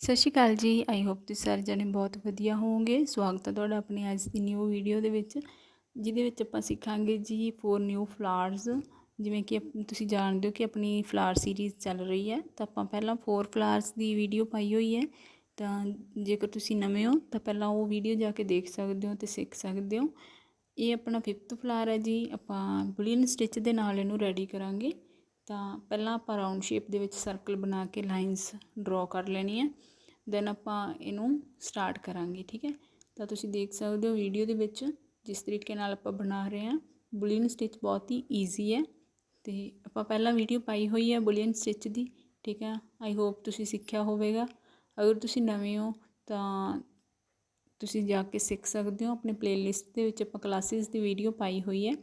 ਸਤਿ ਸ਼੍ਰੀ ਅਕਾਲ ਜੀ I hope ਤੁਸੀਂ ਸਾਰੇ ਜਣੇ ਬਹੁਤ ਵਧੀਆ ਹੋਵੋਗੇ। ਸਵਾਗਤ ਹੈ ਤੁਹਾਡਾ ਆਪਣੇ ਅੱਜ ਦੀ ਨਿਊ ਵੀਡੀਓ ਦੇ ਵਿੱਚ, ਜਿਹਦੇ ਵਿੱਚ ਆਪਾਂ ਸਿੱਖਾਂਗੇ ਜੀ ਫੋਰ ਨਿਊ ਫਲਾਵਰਸ ਜਿਵੇਂ ਕਿ ਤੁਸੀਂ ਜਾਣਦੇ ਹੋ ਕਿ ਆਪਣੀ ਫਲਾਵਰ ਸੀਰੀਜ਼ ਚੱਲ ਰਹੀ ਹੈ, ਤਾਂ ਆਪਾਂ ਪਹਿਲਾਂ ਫੋਰ ਫਲਾਵਰਸ ਦੀ ਵੀਡੀਓ ਪਾਈ ਹੋਈ ਹੈ। ਤਾਂ ਜੇਕਰ ਤੁਸੀਂ ਨਵੇਂ ਹੋ, ਤਾਂ ਪਹਿਲਾਂ ਉਹ ਵੀਡੀਓ ਜਾ ਕੇ ਦੇਖ ਸਕਦੇ ਹੋ ਤੇ ਸਿੱਖ ਸਕਦੇ ਹੋ। ਇਹ ਆਪਣਾ ਫਿਫਥ ਫਲਾਰ ਹੈ ਜੀ, ਆਪਾਂ ਬੁਲੀਅਨ ਸਟਿਚ ਦੇ ਨਾਲ ਇਹਨੂੰ ਰੈਡੀ ਕਰਾਂਗੇ। ਤਾਂ ਪਹਿਲਾਂ ਆਪਾਂ ਰਾਉਂਡ ਸ਼ੇਪ ਦੇ ਵਿੱਚ ਸਰਕਲ ਬਣਾ ਕੇ ਲਾਈਨਸ ਡਰਾ ਕਰ ਲੈਣੀ ਹੈ। ਦੈਨ ਆਪਾਂ ਇਹਨੂੰ ਸਟਾਰਟ ਕਰਾਂਗੇ, ਠੀਕ ਹੈ? ਤਾਂ ਤੁਸੀਂ ਦੇਖ ਸਕਦੇ ਹੋ ਵੀਡੀਓ ਦੇ ਵਿੱਚ ਜਿਸ ਤਰੀਕੇ ਨਾਲ ਆਪਾਂ ਬਣਾ ਰਹੇ ਹਾਂ ਬੁਲੀਨ ਸਟਿਚ ਬਹੁਤ ਹੀ ਈਜ਼ੀ ਹੈ। ਤੇ ਆਪਾਂ ਪਹਿਲਾਂ ਵੀਡੀਓ ਪਾਈ ਹੋਈ ਹੈ ਬੁਲੀਨ ਸਟਿਚ ਦੀ, ਠੀਕ ਹੈ? ਆਈ ਹੋਪ ਤੁਸੀਂ ਸਿੱਖਿਆ ਹੋਵੇਗਾ। ਅਗਰ ਤੁਸੀਂ ਨਵੇਂ ਹੋ ਤਾਂ ਤੁਸੀਂ ਜਾ ਕੇ ਸਿੱਖ ਸਕਦੇ ਹੋ। ਆਪਣੇ ਪਲੇਲਿਸਟ ਦੇ ਵਿੱਚ ਆਪਾਂ ਕਲਾਸਿਸ ਦੀ ਵੀਡੀਓ ਪਾਈ ਹੋਈ ਹੈ,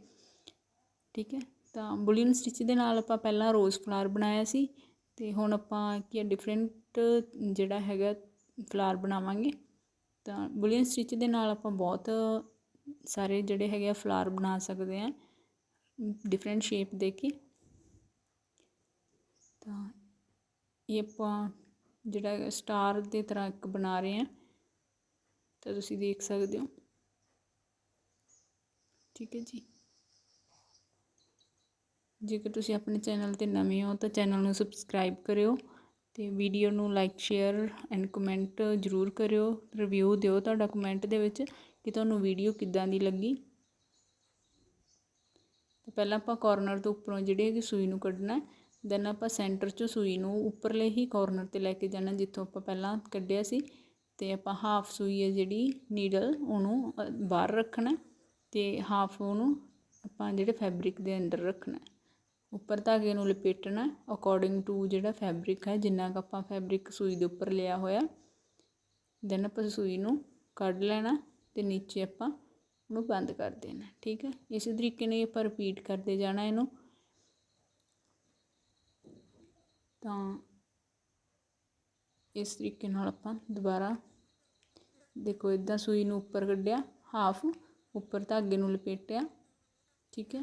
ਠੀਕ ਹੈ? ਤਾਂ ਬੁਲੀਅਨ ਸਟਿਚ ਦੇ ਨਾਲ ਆਪਾਂ ਪਹਿਲਾਂ ਰੋਜ਼ ਫਲਾਰ ਬਣਾਇਆ ਸੀ ਤੇ ਹੁਣ ਆਪਾਂ ਕੀ ਡਿਫਰੈਂਟ ਜਿਹੜਾ ਹੈਗਾ ਫਲਾਰ ਬਣਾਵਾਂਗੇ। ਤਾਂ ਬੁਲੀਅਨ ਸਟਿਚ ਦੇ ਨਾਲ ਆਪਾਂ ਬਹੁਤ ਸਾਰੇ ਜਿਹੜੇ ਹੈਗੇ ਆ ਫਲਾਰ ਬਣਾ ਸਕਦੇ ਆ ਡਿਫਰੈਂਟ ਸ਼ੇਪ ਦੇ ਕੇ। ਤਾਂ ਇਹ ਆਪਾਂ ਜਿਹੜਾ ਸਟਾਰ ਦੇ ਤਰ੍ਹਾਂ ਇੱਕ ਬਣਾ ਰਹੇ ਆ ਤਾਂ ਤੁਸੀਂ ਦੇਖ ਸਕਦੇ ਹੋ। ਠੀਕ ਹੈ ਜੀ। ਜੇਕਰ ਤੁਸੀਂ ਆਪਣੇ ਚੈਨਲ ਤੇ ਨਵੇਂ ਹੋ ਤਾਂ ਚੈਨਲ ਨੂੰ ਸਬਸਕ੍ਰਾਈਬ ਕਰਿਓ ਅਤੇ ਵੀਡੀਓ ਨੂੰ ਲਾਈਕ ਸ਼ੇਅਰ ਐਂਡ ਕਮੈਂਟ ਜ਼ਰੂਰ ਕਰਿਓ। ਰਿਵਿਊ ਦਿਓ ਤੁਹਾਡਾ ਕਮੈਂਟ ਦੇ ਵਿੱਚ ਕਿ ਤੁਹਾਨੂੰ ਵੀਡੀਓ ਕਿੱਦਾਂ ਦੀ ਲੱਗੀ। ਪਹਿਲਾਂ ਆਪਾਂ ਕੋਰਨਰ ਤੋਂ ਉੱਪਰੋਂ ਜਿਹੜੀ ਹੈਗੀ ਸੂਈ ਨੂੰ ਕੱਢਣਾ ਦੈਨ ਆਪਾਂ ਸੈਂਟਰ 'ਚੋਂ ਸੂਈ ਨੂੰ ਉੱਪਰਲੇ ਹੀ ਕੋਰਨਰ ਤੇ ਲੈ ਕੇ ਜਾਣਾ ਜਿੱਥੋਂ ਆਪਾਂ ਪਹਿਲਾਂ ਕੱਢਿਆ ਸੀ। ਤੇ ਆਪਾਂ ਹਾਫ ਸੂਈ ਹੈ ਜਿਹੜੀ ਨੀਡਲ ਉਹਨੂੰ ਬਾਹਰ ਰੱਖਣਾ ਤੇ ਹਾਫ ਉਹਨੂੰ ਆਪਾਂ ਜਿਹੜੇ ਫੈਬਰਿਕ ਦੇ ਅੰਦਰ ਰੱਖਣਾ ਉੱਪਰ ਧਾਗੇ ਨੂੰ ਲਪੇਟਣਾ ਅਕੋਰਡਿੰਗ ਟੂ ਜਿਹੜਾ ਫੈਬਰਿਕ ਹੈ, ਜਿੰਨਾ ਕੁ ਆਪਾਂ ਫੈਬਰਿਕ ਸੂਈ ਦੇ ਉੱਪਰ ਲਿਆ ਹੋਇਆ ਦੈਨ ਆਪਾਂ ਸੂਈ ਨੂੰ ਕੱਢ ਲੈਣਾ ਤੇ ਨੀਚੇ ਆਪਾਂ ਉਹਨੂੰ ਬੰਦ ਕਰ ਦੇਣਾ, ਠੀਕ ਹੈ? ਇਸੇ ਤਰੀਕੇ ਨਾਲ ਆਪਾਂ ਰਿਪੀਟ ਕਰਦੇ ਜਾਣਾ ਇਹਨੂੰ। ਤਾਂ ਇਸ ਤਰੀਕੇ ਨਾਲ ਆਪਾਂ ਦੁਬਾਰਾ ਦੇਖੋ ਇਦਾਂ ਸੂਈ ਨੂੰ ਉੱਪਰ ਕੱਢਿਆ ਹਾਫ ਉੱਪਰ ਧਾਗੇ ਨੂੰ ਲਪੇਟਿਆ, ਠੀਕ ਹੈ?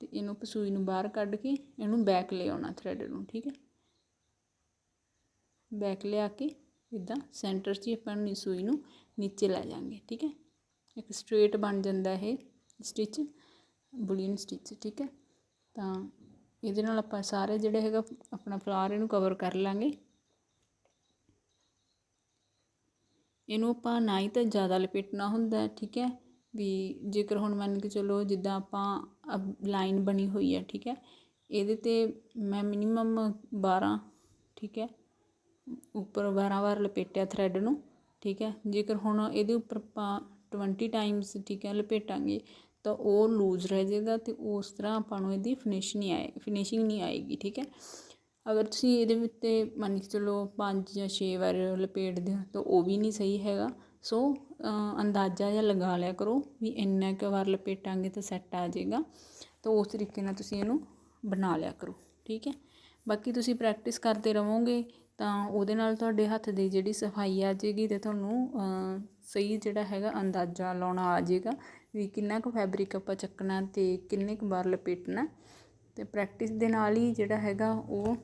ਤੇ ਇਹਨੂੰ ਸੂਈ ਨੂੰ ਬਾਹਰ ਕੱਢ ਕੇ ਇਹਨੂੰ ਬੈਕ ਲੈ ਆਉਣਾ ਥਰੈਡ ਨੂੰ, ਠੀਕ ਹੈ? ਬੈਕ ਲਿਆ ਕੇ ਇਦਾਂ ਸੈਂਟਰ 'ਚ ਹੀ ਆਪਾਂ ਨੂੰ ਸੂਈ ਨੂੰ ਨੀਚੇ ਲੈ ਜਾਾਂਗੇ, ਠੀਕ ਹੈ? ਇੱਕ ਸਟ੍ਰੇਟ ਬਣ ਜਾਂਦਾ ਇਹ ਸਟਿਚ ਬੁਲੀਅਨ ਸਟਿਚ ਠੀਕ ਹੈ? ਤਾਂ ਇਹਦੇ ਨਾਲ ਆਪਾਂ ਸਾਰੇ ਜਿਹੜੇ ਹੈਗਾ ਆਪਣਾ ਫਲਾਰ ਇਹਨੂੰ ਕਵਰ ਕਰ ਲਾਂਗੇ। ਇਹਨੂੰ ਆਪਾਂ ਨਾ ਹੀ ਤਾਂ ਜ਼ਿਆਦਾ ਲਪੇਟਣਾ ਹੁੰਦਾ, ਠੀਕ ਹੈ? ਵੀ ਜੇਕਰ ਹੁਣ ਮੰਨ ਕੇ ਚਲੋ ਜਿੱਦਾਂ ਆਪਾਂ ਲਾਈਨ ਬਣੀ ਹੋਈ ਹੈ, ਠੀਕ ਹੈ, ਇਹਦੇ ਤੇ ਮੈਂ ਮਿਨੀਮਮ 12 ਠੀਕ ਹੈ, ਉੱਪਰ 12 ਵਾਰ ਲਪੇਟਿਆ ਥਰੈਡ ਨੂੰ, ਠੀਕ ਹੈ, ਜੇਕਰ ਹੁਣ ਇਹਦੇ ਉੱਪਰ ਆਪਾਂ 20 ਟਾਈਮਸ ਠੀਕ ਹੈ, ਲਪੇਟਾਂਗੇ, ਤਾਂ ਉਹ ਲੂਜ਼ ਰਹਿ ਜਾਏਗਾ ਅਤੇ ਉਸ ਤਰ੍ਹਾਂ ਆਪਾਂ ਨੂੰ ਇਹਦੀ ਫਿਨਿਸ਼ ਨਹੀਂ ਆਏ ਫਿਨਿਸ਼ਿੰਗ ਨਹੀਂ ਆਏਗੀ, ਠੀਕ ਹੈ। ਅਗਰ ਤੁਸੀਂ ਇਹਦੇ ਉੱਤੇ ਮੰਨ ਕੇ ਚਲੋ ਪੰਜ ਜਾਂ ਛੇ ਵਾਰ ਲਪੇਟਦੇ ਹੋ, ਤਾਂ ਉਹ ਵੀ ਨਹੀਂ ਸਹੀ ਹੈਗਾ। ਸੋ ਅੰਦਾਜ਼ਾ ਜਿਹਾ ਲਗਾ ਲਿਆ ਕਰੋ ਵੀ ਇੰਨਾ ਕੁ ਵਾਰ ਲਪੇਟਾਂਗੇ ਤਾਂ ਸੈੱਟ ਆ ਜਾਏਗਾ। ਤਾਂ ਉਸ ਤਰੀਕੇ ਨਾਲ ਤੁਸੀਂ ਇਹਨੂੰ ਬਣਾ ਲਿਆ ਕਰੋ, ਠੀਕ ਹੈ? ਬਾਕੀ ਤੁਸੀਂ ਪ੍ਰੈਕਟਿਸ ਕਰਦੇ ਰਹੋਗੇ ਤਾਂ ਉਹਦੇ ਨਾਲ ਤੁਹਾਡੇ ਹੱਥ ਦੀ ਜਿਹੜੀ ਸਫ਼ਾਈ ਆ ਜਾਏਗੀ ਤੇ ਤੁਹਾਨੂੰ ਸਹੀ ਜਿਹੜਾ ਹੈਗਾ ਅੰਦਾਜ਼ਾ ਲਾਉਣਾ ਆ ਜਾਏਗਾ ਵੀ ਕਿੰਨਾ ਕੁ ਫੈਬਰਿਕ ਆਪਾਂ ਚੱਕਣਾ ਤੇ ਕਿੰਨੇ ਕੁ ਵਾਰ ਲਪੇਟਣਾ। ਤੇ ਪ੍ਰੈਕਟਿਸ ਦੇ ਨਾਲ ਹੀ ਜਿਹੜਾ ਹੈਗਾ ਉਹ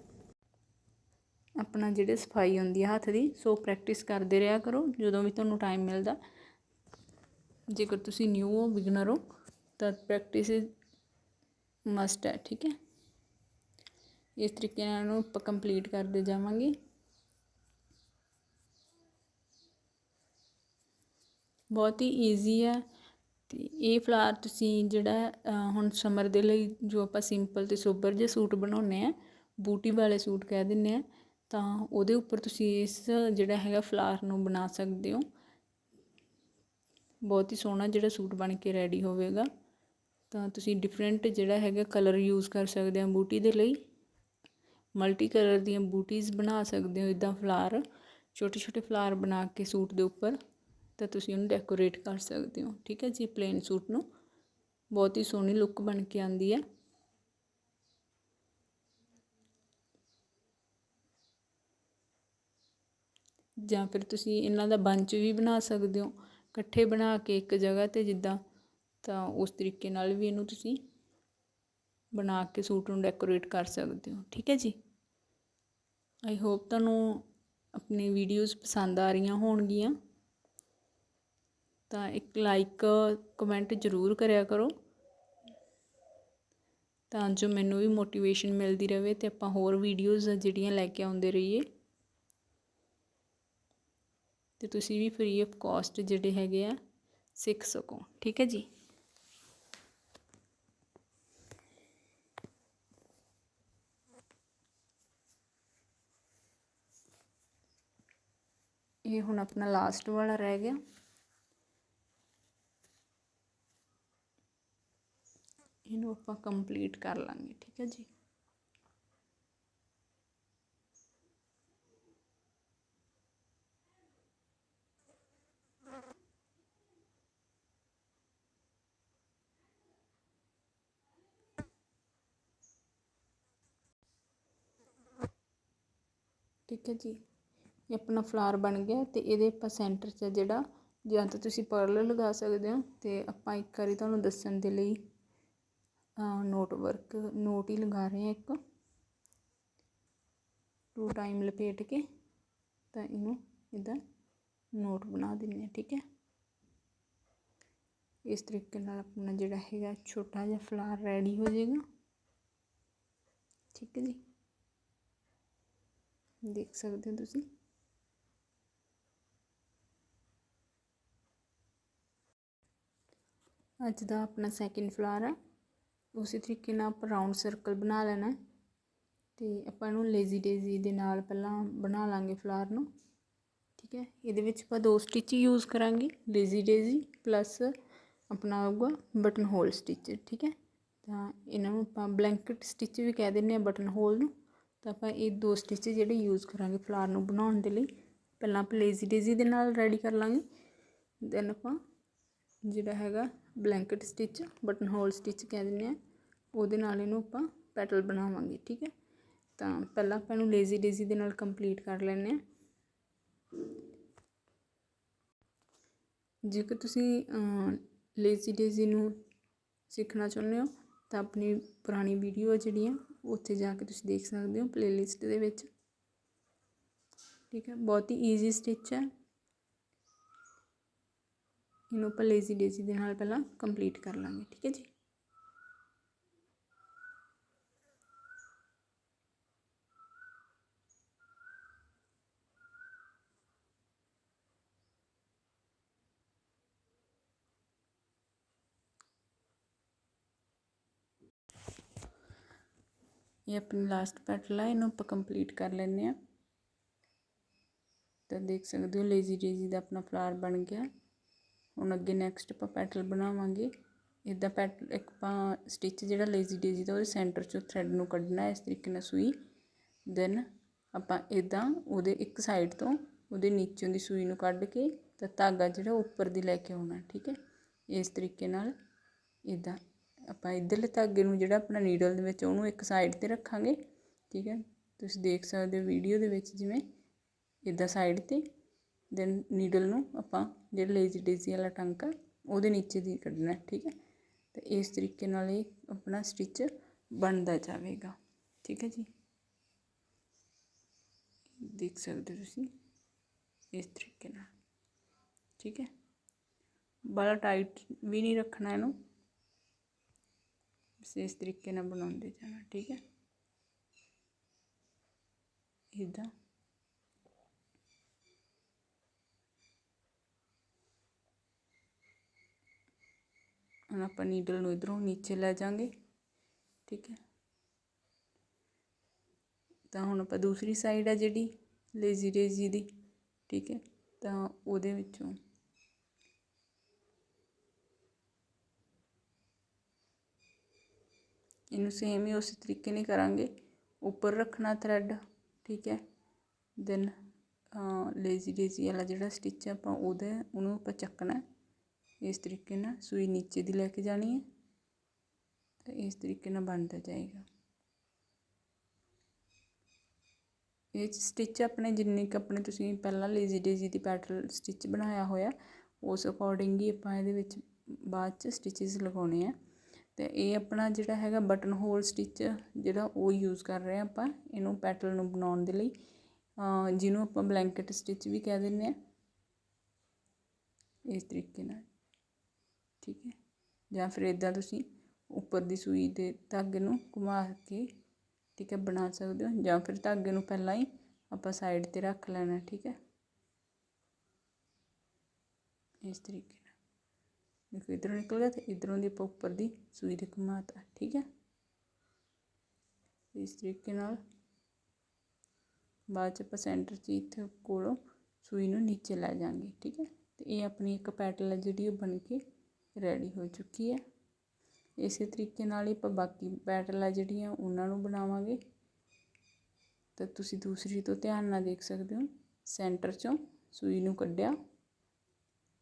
ਆਪਣਾ ਜਿਹੜੇ ਸਫ਼ਾਈ ਹੁੰਦੀ ਹੈ ਹੱਥ ਦੀ, ਸੋ ਪ੍ਰੈਕਟਿਸ ਕਰਦੇ ਰਿਹਾ ਕਰੋ, ਜਦੋਂ ਵੀ ਤੁਹਾਨੂੰ ਟਾਈਮ ਮਿਲਦਾ। ਜੇਕਰ ਤੁਸੀਂ ਨਿਊ ਹੋ ਬਿਗਨਰ ਹੋ, ਤਾਂ ਪ੍ਰੈਕਟਿਸ ਮਸਟ ਹੈ, ਠੀਕ ਹੈ? ਇਸ ਤਰੀਕੇ ਨਾਲ ਇਹਨੂੰ ਆਪਾਂ ਕੰਪਲੀਟ ਕਰਦੇ ਜਾਵਾਂਗੇ। ਬਹੁਤ ਹੀ ਈਜ਼ੀ ਹੈ। ਤੇ ਇਹ ਫਲਾਰ ਤੁਸੀਂ ਜਿਹੜਾ ਹੁਣ ਸਮਰ ਦੇ ਲਈ ਜੋ ਆਪਾਂ ਸਿੰਪਲ ਤੇ ਸੋਬਰ ਜਿਹੇ ਸੂਟ ਬਣਾਉਨੇ ਆ, ਬੂਟੀ ਵਾਲੇ ਸੂਟ ਕਹਿ ਦਿੰਨੇ ਆ ਤਾਂ ਉਹਦੇ ਉੱਪਰ ਤੁਸੀਂ ਇਸ ਜਿਹੜਾ ਹੈਗਾ ਫਲਾਰ ਨੂੰ ਬਣਾ ਸਕਦੇ ਹੋ। ਬਹੁਤ ਹੀ ਸੋਹਣਾ ਜਿਹੜਾ ਸੂਟ ਬਣ ਕੇ ਰੈਡੀ ਹੋਵੇਗਾ। ਤਾਂ ਤੁਸੀਂ ਡਿਫਰੈਂਟ ਜਿਹੜਾ ਹੈਗਾ ਕਲਰ ਯੂਜ਼ ਕਰ ਸਕਦੇ ਹੋ ਬੂਟੀ ਦੇ ਲਈ। ਮਲਟੀ ਕਲਰ ਦੀਆਂ ਬੂਟੀਜ਼ ਬਣਾ ਸਕਦੇ ਹੋ ਇਦਾਂ ਫਲਾਰ ਛੋਟੇ ਛੋਟੇ ਫਲਾਰ ਬਣਾ ਕੇ ਸੂਟ ਦੇ ਉੱਪਰ। ਤਾਂ ਤੁਸੀਂ ਉਹਨੂੰ ਡੈਕੋਰੇਟ ਕਰ ਸਕਦੇ ਹੋ। ਠੀਕ ਹੈ ਜੀ ਪਲੇਨ ਸੂਟ ਨੂੰ। ਬਹੁਤ ਹੀ ਸੋਹਣੀ ਲੁੱਕ ਬਣ ਕੇ ਆਉਂਦੀ ਹੈ। ਜਾਂ ਫਿਰ ਤੁਸੀਂ ਇਹਨਾਂ ਦਾ ਬੰਚ ਵੀ ਬਣਾ ਸਕਦੇ ਹੋ, ਇਕੱਠੇ ਬਣਾ ਕੇ ਇੱਕ ਜਗ੍ਹਾ 'ਤੇ ਜਿੱਦਾਂ, ਤਾਂ ਉਸ ਤਰੀਕੇ ਨਾਲ ਵੀ ਇਹਨੂੰ ਤੁਸੀਂ ਬਣਾ ਕੇ ਸੂਟ ਨੂੰ ਡੈਕੋਰੇਟ ਕਰ ਸਕਦੇ ਹੋ, ਠੀਕ ਹੈ ਜੀ? ਆਈ ਹੋਪ ਤੁਹਾਨੂੰ ਆਪਣੀ ਵੀਡੀਓਜ਼ ਪਸੰਦ ਆ ਰਹੀਆਂ ਹੋਣਗੀਆਂ। ਤਾਂ ਇੱਕ ਲਾਈਕ ਕਮੈਂਟ ਜ਼ਰੂਰ ਕਰਿਆ ਕਰੋ। ਤਾਂ ਜੋ ਮੈਨੂੰ ਵੀ ਮੋਟੀਵੇਸ਼ਨ ਮਿਲਦੀ ਰਹੇ ਤੇ ਆਪਾਂ ਹੋਰ ਵੀਡੀਓਜ਼ ਜਿਹੜੀਆਂ ਲੈ ਕੇ ਆਉਂਦੇ ਰਹੀਏ। ਤੇ ਤੁਸੀਂ ਵੀ ਫ੍ਰੀ ਆਫ ਕਾਸਟ ਜਿਹੜੇ ਹੈਗੇ ਆ, ਸਿੱਖ ਸਕੋ। ਠੀਕ ਹੈ ਜੀ? ਇਹ ਹੁਣ ਆਪਣਾ ਲਾਸਟ ਵਾਲਾ ਰਹਿ ਗਿਆ। ਇਹਨੂੰ ਆਪਾਂ ਕੰਪਲੀਟ ਕਰ ਲਾਂਗੇ। ਠੀਕ ਹੈ ਜੀ? ਠੀਕ ਹੈ ਜੀ। ਇਹ ਆਪਣਾ ਫਲਾਰ ਬਣ ਗਿਆ ਤੇ ਇਹਦੇ ਆਪਾਂ ਸੈਂਟਰ 'ਚ ਜਿਹੜਾ, ਜਾਂ ਤਾਂ ਤੁਸੀਂ ਪਰਲ ਲਗਾ ਸਕਦੇ ਹੋ ਤੇ ਆਪਾਂ ਇੱਕ ਵਾਰੀ ਤੁਹਾਨੂੰ ਦੱਸਣ ਦੇ ਲਈ ਨੋਟ ਵਰਕ ਨੋਟ ਹੀ ਲਗਾ ਰਹੇ ਹਾਂ ਇੱਕ। ਟੂ ਟਾਈਮ ਲਪੇਟ ਕੇ ਤਾਂ ਇਹਨੂੰ ਇਦਾਂ ਨੋਟ ਬਣਾ ਦਿੰਦੇ ਹਾਂ, ਠੀਕ ਹੈ। ਇਸ ਤਰੀਕੇ ਨਾਲ ਆਪਣਾ ਜਿਹੜਾ ਹੈਗਾ, ਛੋਟਾ ਜਿਹਾ ਫਲਾਰ ਰੈਡੀ ਹੋ ਜਾਏਗਾ। ਠੀਕ ਹੈ ਜੀ। ਦੇਖ ਸਕਦੇ ਹੋ ਤੁਸੀਂ। ਅੱਜ ਦਾ ਆਪਣਾ ਸੈਕਿੰਡ ਫਲਾਰ ਹੈ। ਉਸੇ ਤਰੀਕੇ ਨਾਲ ਆਪਾਂ ਰਾਉਂਡ ਸਰਕਲ ਬਣਾ ਲੈਣਾ ਤੇ ਆਪਾਂ ਇਹਨੂੰ ਲੇਜ਼ੀ ਡੇਜ਼ੀ ਦੇ ਨਾਲ ਪਹਿਲਾਂ ਬਣਾ ਲਾਂਗੇ ਫਲਾਰ ਨੂੰ। ਠੀਕ ਹੈ। ਇਹਦੇ ਵਿੱਚ ਆਪਾਂ ਦੋ ਸਟਿਚ ਯੂਜ਼ ਕਰਾਂਗੇ। ਲੇਜ਼ੀ ਡੇਜ਼ੀ ਪਲੱਸ ਆਪਣਾ ਆਊਗਾ ਬਟਨ ਹੋਲ ਸਟਿਚ ਠੀਕ ਹੈ। ਤਾਂ ਇਹਨਾਂ ਨੂੰ ਆਪਾਂ ਬਲੈਂਕਟ ਸਟਿਚ ਵੀ ਕਹਿ ਦਿੰਦੇ ਆ ਬਟਨ ਹੋਲ ਨੂੰ। ਤਾਂ ਆਪਾਂ ਇਹ ਦੋ ਸਟਿਚ ਜਿਹੜੇ ਯੂਜ਼ ਕਰਾਂਗੇ ਫਲਾਰ ਨੂੰ ਬਣਾਉਣ ਦੇ ਲਈ। ਪਹਿਲਾਂ ਆਪਾਂ ਲੇਜ਼ੀ ਡੇਜ਼ੀ ਦੇ ਨਾਲ ਰੈਡੀ ਕਰ ਲਾਂਗੇ। ਦੈਨ ਆਪਾਂ ਜਿਹੜਾ ਹੈਗਾ blanket stitch button hole stitch ਕਹਿ ਦਿੰਦੇ ਆ। ਉਹਦੇ ਨਾਲ ਇਹਨੂੰ ਆਪਾਂ ਪੈਟਲ ਬਣਾਵਾਂਗੇ, ਠੀਕ ਹੈ? ਤਾਂ ਪਹਿਲਾਂ ਆਪਾਂ ਇਹਨੂੰ ਲੇਜ਼ੀ ਡੇਜ਼ੀ ਦੇ ਨਾਲ ਕੰਪਲੀਟ ਕਰ ਲੈਂਦੇ ਆ ਜੇਕਰ ਤੁਸੀਂ ਲੇਜ਼ੀ ਡੇਜ਼ੀ ਨੂੰ ਸਿੱਖਣਾ ਚਾਹੁੰਦੇ ਹੋ ਤਾਂ ਆਪਣੀ ਪੁਰਾਣੀ ਵੀਡੀਓ ਜਿਹੜੀਆਂ ਉੱਥੇ ਜਾ ਕੇ ਤੁਸੀਂ ਦੇਖ ਸਕਦੇ ਹੋ ਪਲੇਲਿਸਟ ਦੇ ਵਿੱਚ। ਠੀਕ ਹੈ ਬਹੁਤ ਹੀ ਈਜ਼ੀ ਸਟਿਚ ਹੈ ਇਹਨੂੰ ਆਪਾਂ ਲੇਜ਼ੀ ਡੇਜ਼ੀ ਦੇ ਨਾਲ ਪਹਿਲਾਂ ਕੰਪਲੀਟ ਕਰ ਲਾਂਗੇ, ਠੀਕ ਹੈ ਜੀ? ਇਹ ਆਪਣੀ ਲਾਸਟ ਪੈਟਲ ਆ ਇਹਨੂੰ ਆਪਾਂ ਕੰਪਲੀਟ ਕਰ ਲੈਂਦੇ ਆ ਤਾਂ ਦੇਖ ਸਕਦੇ ਹੋ ਲੇਜ਼ੀ ਡੇਜ਼ੀ ਦਾ ਆਪਣਾ ਫਲਾਰ ਬਣ ਗਿਆ। ਹੁਣ ਅੱਗੇ ਨੈਕਸਟ ਆਪਾਂ ਪੈਟਲ ਬਣਾਵਾਂਗੇ। ਇਦਾਂ ਪੈਟਲ ਇੱਕ ਆਪਾਂ ਸਟਿਚ ਜਿਹੜਾ ਲੇਜ਼ੀ ਡੇਜ਼ੀ ਦਾ, ਉਹਦੇ ਸੈਂਟਰ ਚੋਂ ਥਰੈਡ ਨੂੰ ਕੱਢਣਾ ਇਸ ਤਰੀਕੇ ਨਾਲ ਸੂਈ। ਦੈਨ ਆਪਾਂ ਇਦਾਂ ਉਹਦੇ ਇੱਕ ਸਾਈਡ ਤੋਂ ਉਹਦੇ ਨੀਚੋਂ ਦੀ ਸੂਈ ਨੂੰ ਕੱਢ ਕੇ, ਤਾਂ ਧਾਗਾ ਜਿਹੜਾ ਉੱਪਰ ਦੀ ਲੈ ਕੇ ਆਉਣਾ, ਠੀਕ ਹੈ? ਇਸ ਤਰੀਕੇ ਨਾਲ ਇਦਾਂ ਆਪਾਂ ਇਧਰਲੇ ਧਾਗੇ ਨੂੰ ਜਿਹੜਾ ਆਪਣਾ ਨੀਡਲ ਦੇ ਵਿੱਚ ਉਹਨੂੰ ਇੱਕ ਸਾਈਡ ਤੇ ਰੱਖਾਂਗੇ, ਠੀਕ ਹੈ? ਤੁਸੀਂ ਦੇਖ ਸਕਦੇ ਹੋ ਵੀਡੀਓ ਦੇ ਵਿੱਚ ਜਿਵੇਂ ਇਦਾਂ ਸਾਈਡ ਤੇ ਦੈਨ ਨੀਡਲ ਨੂੰ ਆਪਾਂ ਜਿਹੜਾ ਲੇਜ਼ੀ ਡੇਜ਼ੀ ਵਾਲਾ ਟਾਂਕਾ ਉਹਦੇ ਨੀਚੇ ਦੀ ਕੱਢਣਾ, ਠੀਕ ਹੈ? ਤੇ ਇਸ ਤਰੀਕੇ ਨਾਲ ਇਹ ਆਪਣਾ ਸਟਿਚ ਬਣਦਾ ਜਾਵੇਗਾ, ਠੀਕ ਹੈ ਜੀ? ਦੇਖ ਸਕਦੇ ਹੋ ਤੁਸੀਂ ਇਸ ਤਰੀਕੇ ਨਾਲ, ਠੀਕ ਹੈ? ਬੜਾ ਟਾਈਟ ਵੀ ਨਹੀਂ ਰੱਖਣਾ ਇਹਨੂੰ। ਬਸ ਇਸ ਤਰੀਕੇ ਨਾਲ ਬਣਾਉਂਦੇ ਜਾਣਾ ਠੀਕ ਹੈ? ਇਦਾਂ ਹੁਣ ਆਪਾਂ ਨੀਡਲ ਨੂੰ ਇਧਰੋਂ ਨੀਚੇ ਲੈ ਜਾਾਂਗੇ, ਠੀਕ ਹੈ? ਤਾਂ ਹੁਣ ਆਪਾਂ ਦੂਸਰੀ ਸਾਈਡ ਆ ਜਿਹੜੀ ਲੇਜ਼ੀ ਰੇਜ਼ੀ ਦੀ, ਠੀਕ ਹੈ? ਤਾਂ ਉਹਦੇ ਵਿੱਚੋਂ ਇਹਨੂੰ ਸੇਮ ਹੀ ਉਸੇ ਤਰੀਕੇ ਨਾਲ ਕਰਾਂਗੇ। ਉੱਪਰ ਰੱਖਣਾ ਥਰੈਡ ਠੀਕ ਹੈ। ਦੈਨ ਲੇਜ਼ੀ ਡੇਜ਼ੀ ਵਾਲਾ ਜਿਹੜਾ ਸਟਿਚ ਆਪਾਂ ਉਹਦੇ, ਉਹਨੂੰ ਆਪਾਂ ਚੱਕਣਾ ਇਸ ਤਰੀਕੇ ਨਾਲ ਸੂਈ ਨੀਚੇ ਦੀ ਲੈ ਕੇ ਜਾਣੀ ਹੈ। ਤੇ ਇਸ ਤਰੀਕੇ ਨਾਲ ਬਣਦਾ ਜਾਏਗਾ। ਇਹ ਸਟਿਚ ਆਪਣੇ ਜਿੰਨੇ ਕ ਆਪਣੇ ਤੁਸੀਂ ਪਹਿਲਾਂ ਲੇਜ਼ੀ ਡੇਜ਼ੀ ਦੀ ਪੈਟਰਨ ਸਟਿਚ ਬਣਾਇਆ ਹੋਇਆ, ਉਸ ਅਕੋਰਡਿੰਗ ਹੀ ਆਪਾਂ ਇਹਦੇ ਵਿੱਚ ਬਾਅਦ ਚ ਸਟਿਚਸ ਲਗਾਉਣੇ ਆ। ਅਤੇ ਇਹ ਆਪਣਾ ਜਿਹੜਾ ਹੈਗਾ ਬਟਨ ਹੋਲ ਸਟਿਚ ਜਿਹੜਾ ਉਹ ਯੂਜ਼ ਕਰ ਰਹੇ ਹਾਂ ਆਪਾਂ, ਇਹਨੂੰ ਪੈਟਰਨ ਨੂੰ ਬਣਾਉਣ ਦੇ ਲਈ। ਜਿਹਨੂੰ ਆਪਾਂ ਬਲੈਂਕਟ ਸਟਿਚ ਵੀ ਕਹਿ ਦਿੰਦੇ ਆ ਇਸ ਤਰੀਕੇ ਨਾਲ, ਠੀਕ ਹੈ। ਜਾਂ ਫਿਰ ਇਦਾਂ ਤੁਸੀਂ ਉੱਪਰ ਦੀ ਸੂਈ ਦੇ ਧਾਗੇ ਨੂੰ ਘੁਮਾ ਕੇ, ਠੀਕ ਹੈ, ਬਣਾ ਸਕਦੇ ਹੋ। ਜਾਂ ਫਿਰ ਧਾਗੇ ਨੂੰ ਪਹਿਲਾਂ ਹੀ ਆਪਾਂ ਸਾਈਡ ਤੇ ਰੱਖ ਲੈਣਾ, ਠੀਕ ਹੈ। ਇਸ ਤਰੀਕੇ ਨਾਲ ਦੇਖੋ ਇਧਰੋਂ ਨਿਕਲ ਗਿਆ ਤੇ ਇਧਰੋਂ ਦੀ ਆਪਾਂ ਉੱਪਰ ਦੀ ਸੂਈ ਦੇ ਘੁਮਾਤਾ ਠੀਕ ਹੈ ਇਸ ਤਰੀਕੇ ਨਾਲ ਬਾਅਦ ਚ ਆਪਾਂ ਸੈਂਟਰ 'ਚ ਇੱਥੇ ਕੋਲੋਂ ਸੂਈ ਨੂੰ ਨੀਚੇ ਲੈ ਜਾਾਂਗੇ ਠੀਕ ਹੈ ਤੇ ਇਹ ਆਪਣੀ ਇੱਕ ਪੈਟਲ ਹੈ ਜਿਹੜੀ ਉਹ ਬਣ ਕੇ ਰੈਡੀ ਹੋ ਚੁੱਕੀ ਹੈ ਇਸੇ ਤਰੀਕੇ ਨਾਲ ਹੀ ਆਪਾਂ ਬਾਕੀ ਪੈਟਲ ਹੈ ਜਿਹੜੀਆਂ ਉਹਨਾਂ ਨੂੰ ਬਣਾਵਾਂਗੇ ਤਾਂ ਤੁਸੀਂ ਦੂਸਰੀ ਤੋਂ ਧਿਆਨ ਨਾਲ ਦੇਖ ਸਕਦੇ ਹੋ ਸੈਂਟਰ 'ਚੋਂ ਸੂਈ ਨੂੰ ਕੱਢਿਆ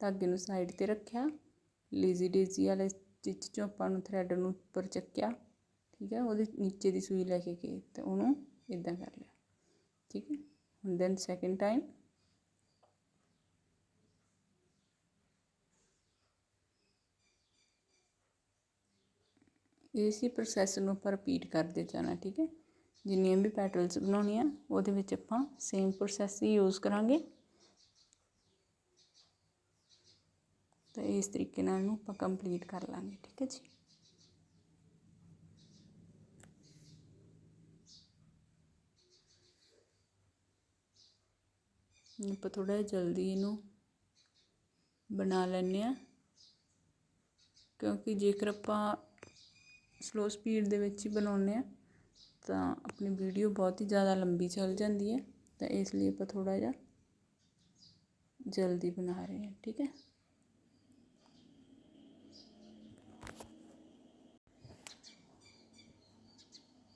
ਧਾਗੇ ਨੂੰ ਸਾਈਡ ਤੇ ਰੱਖਿਆ ਲੇਜ਼ੀ ਡੇਜ਼ੀ ਵਾਲੇ ਸਟਿਚ 'ਚੋਂ ਆਪਾਂ ਨੂੰ ਥਰੈਡ ਨੂੰ ਉੱਪਰ ਚੱਕਿਆ, ਠੀਕ ਹੈ, ਉਹਦੇ ਨੀਚੇ ਦੀ ਸੂਈ ਲੈ ਕੇ ਗਏ ਤੇ ਉਹਨੂੰ ਇਦਾਂ ਕਰ ਲਿਆ, ਠੀਕ ਹੈ, ਹੁਣ ਦੈਨ ਸੈਕਿੰਡ ਟਾਈਮ ਇਸੇ ਪ੍ਰੋਸੈਸ ਨੂੰ ਆਪਾਂ ਰਿਪੀਟ ਕਰਦੇ ਜਾਣਾ, ਠੀਕ ਹੈ, ਜਿੰਨੀਆਂ ਵੀ ਪੈਟਲਸ ਬਣਾਉਣੀਆਂ, ਉਹਦੇ ਵਿੱਚ ਆਪਾਂ ਸੇਮ ਪ੍ਰੋਸੈਸ ਹੀ ਯੂਜ਼ ਕਰਾਂਗੇ। ਤਾਂ ਇਸ ਤਰੀਕੇ ਨਾਲ ਨੂੰ ਆਪਾਂ ਕੰਪਲੀਟ ਕਰ ਲਾਂਗੇ, ਠੀਕ ਹੈ ਜੀ? ਆਪਾਂ ਥੋੜਾ ਜਲਦੀ ਇਹਨੂੰ ਬਣਾ ਲੈਂਦੇ ਆ ਕਿਉਂਕਿ ਜੇਕਰ ਆਪਾਂ ਸਲੋ ਸਪੀਡ ਦੇ ਵਿੱਚ ਹੀ ਬਣਾਉਂਦੇ ਆ ਤਾਂ ਆਪਣੀ ਵੀਡੀਓ ਬਹੁਤ ਹੀ ਜ਼ਿਆਦਾ ਲੰਬੀ ਚੱਲ ਜਾਂਦੀ ਹੈ, ਤਾਂ ਇਸ ਲਈ ਆਪਾਂ ਥੋੜਾ ਜਿਹਾ ਜਲਦੀ ਬਣਾ ਰਹੇ ਹਾਂ, ਠੀਕ ਹੈ?